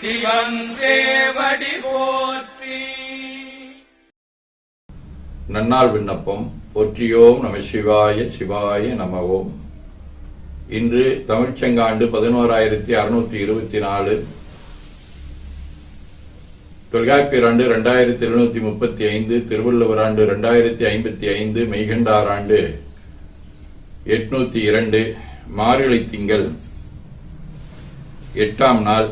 சிவன் போற்றி. நன்னாள் விண்ணப்பம். போற்றியோம் நம சிவாய சிவாய நம ஓம் இன்று தமிழ்ச்செங்காண்டு பதினோராயிரத்தி அறுநூத்தி இருபத்தி நாலு. தொல்காப்பியர் ஆண்டு ரெண்டாயிரத்தி எழுநூத்தி முப்பத்தி ஐந்து திருவள்ளுவர் ஆண்டு ரெண்டாயிரத்தி ஐம்பத்தி ஐந்து மெய்கண்டார் ஆண்டு எட்நூத்தி இரண்டு மார்கழி திங்கள் எட்டாம் நாள்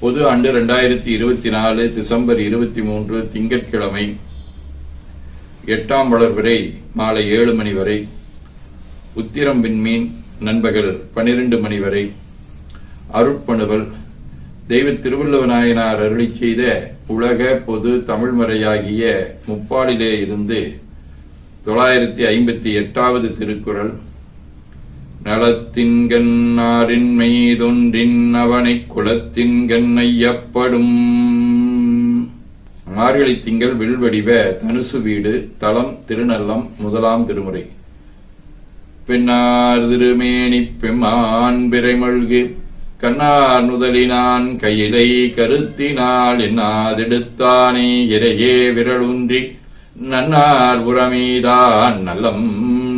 பொது ஆண்டு ரெண்டாயிரத்தி இருபத்தி நாலு டிசம்பர் இருபத்தி மூன்று திங்கட்கிழமை எட்டாம் வளர் வரை மாலை ஏழு மணி வரை உத்திரம் விண்மீன் நண்பகல் பனிரெண்டு மணி வரை அருட்பணுவல் தெய்வ திருவள்ளுவநாயனார் அருளி செய்த உலக பொது தமிழ்மறையாகிய முப்பாலிலே இருந்து தொள்ளாயிரத்தி ஐம்பத்தி எட்டாவது திருக்குறள் நலத்தின்கண்ணாரின் மெய்தொன்றின் அவனைக் குலத்தின்கண் ஐயப்படும் மார்கழி திங்கள் வில்வடிவ தனுசு வீடு தலம் திருநல்லம் முதலாம் திருமுறை. பெண்ணார் திருமேனி பெம்மான் பிறைமழ்கு கண்ணார் நுதலினான் கையிலை கருத்தினால் என்னாதெடுத்தானே இறையே விரலுன்றி நன்னார் புறமீதான் நல்லம்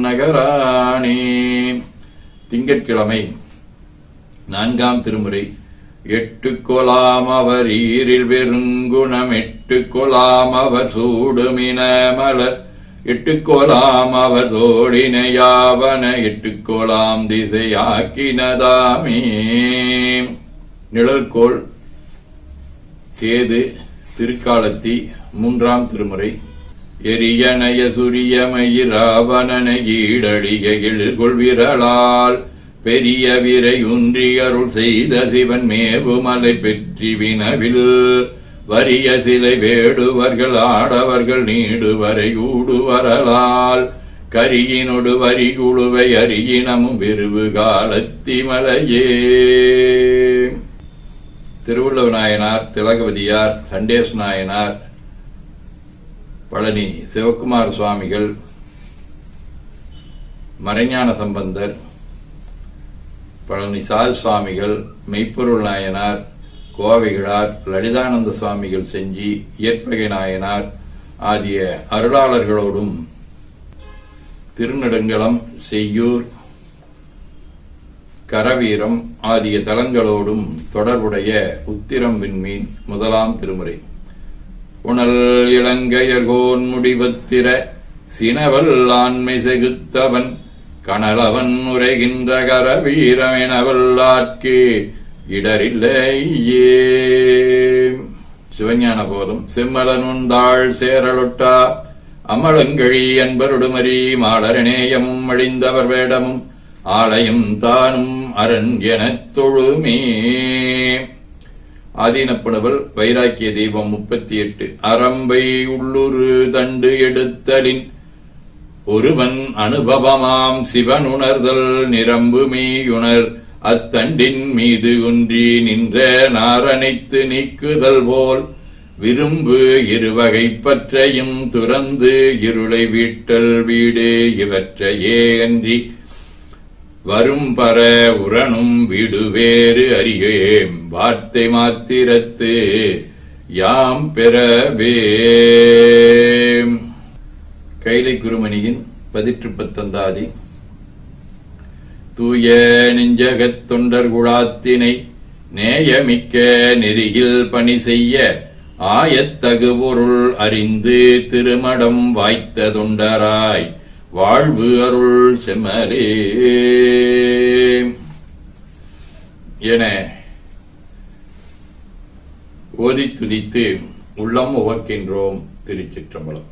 நகரானே. திங்கட்கிழமை நான்காம் திருமுறை. எட்டு கொலாம் அவர் ஈரில் வெறுங்குணம் எட்டு கொலாம் அவர் சூடுமின மலர். எட்டு கோலாம் அவர் தோடினையாவன எட்டு கோலாம் திசையாக்கினதாமே. நிழற்கோள் கேது திருக்காலத்தி மூன்றாம் திருமுறை. எரியனய சுரியமயிராவணன ஈடழிய கொள்விரலால் பெரிய விரை அருள் செய்த சிவன் மேவுமலை பெற்றி வினவில் வரிய சிலை வேடுவர்கள் ஆடவர்கள் நீடுவரை ஊடுவரலால் கரியினொடு வரி குழுவை அரியினமும் விருவு காலத்தி மலையே திருவள்ளுவ நாயனார் திலகவதியார் சண்டேஸ் நாயனார் பழனி சிவக்குமார் சுவாமிகள் மறைஞான சம்பந்தர் பழனி சால் சுவாமிகள் மெய்ப்பொருள் நாயனார் கோவைகளார் லலிதானந்த சுவாமிகள் செஞ்சி இயற்பகை நாயனார் ஆகிய அருளாளர்களோடும் திருநெடுங்கலம் செய்யூர் கரவீரம் ஆகிய தலங்களோடும் தொடர்புடைய உத்திரம் விண்மீன் முதலாம் திருமுறை. புனல் இளங்கையர்கோன் முடிவத்திர சினவல் ஆண்மை செகுத்தவன் கணலவன் உரைகின்ற கர கரவீரமெனவல்லாட்கு இடரில்லையே. சிவஞான போதும் செம்மலனுந்தாள் சேரலொட்டா அமலங்கழி அன்பருடுமரி மாடரநேயமும் அழிந்தவர் வேடமும் ஆலயம் தானும் அரண் எனத் தொழுமே. ஆதீனப்புணவல் வைராக்கிய தீபம் முப்பத்தி எட்டு அரம்பை உள்ளுரு தண்டு எடுத்தலின் ஒருவன் அனுபவமாம் சிவனுணர்தல் நிரம்பு மீயுணர். அத்தண்டின் மீது ஒன்றி நின்ற நாரணைத்து நீக்குதல் போல் விரும்பு இருவகை பற்றையும் துறந்து இருளை வீட்டல் வீடு இவற்றையே அன்றி வரும் பர உரணும் விடுவேறு அறியேம். வார்த்தை மாத்திரத்து யாம் பெறவேம். கைலை குருமணியின் பதிற்று பத்தந்தாதி தூய நெஞ்சகத் தொண்டர் குழாத்தினை நேயமிக்க நெறியில் பணி செய்ய ஆயத்தகு பொருள் அறிந்து திருமடம் வாய்த்த தொண்டராய். வாழ்வு அருள் செம்மலே. என ஓதி துதித்து உள்ளம் உவக்கின்றோம் திருச்சிற்றம்பலம்.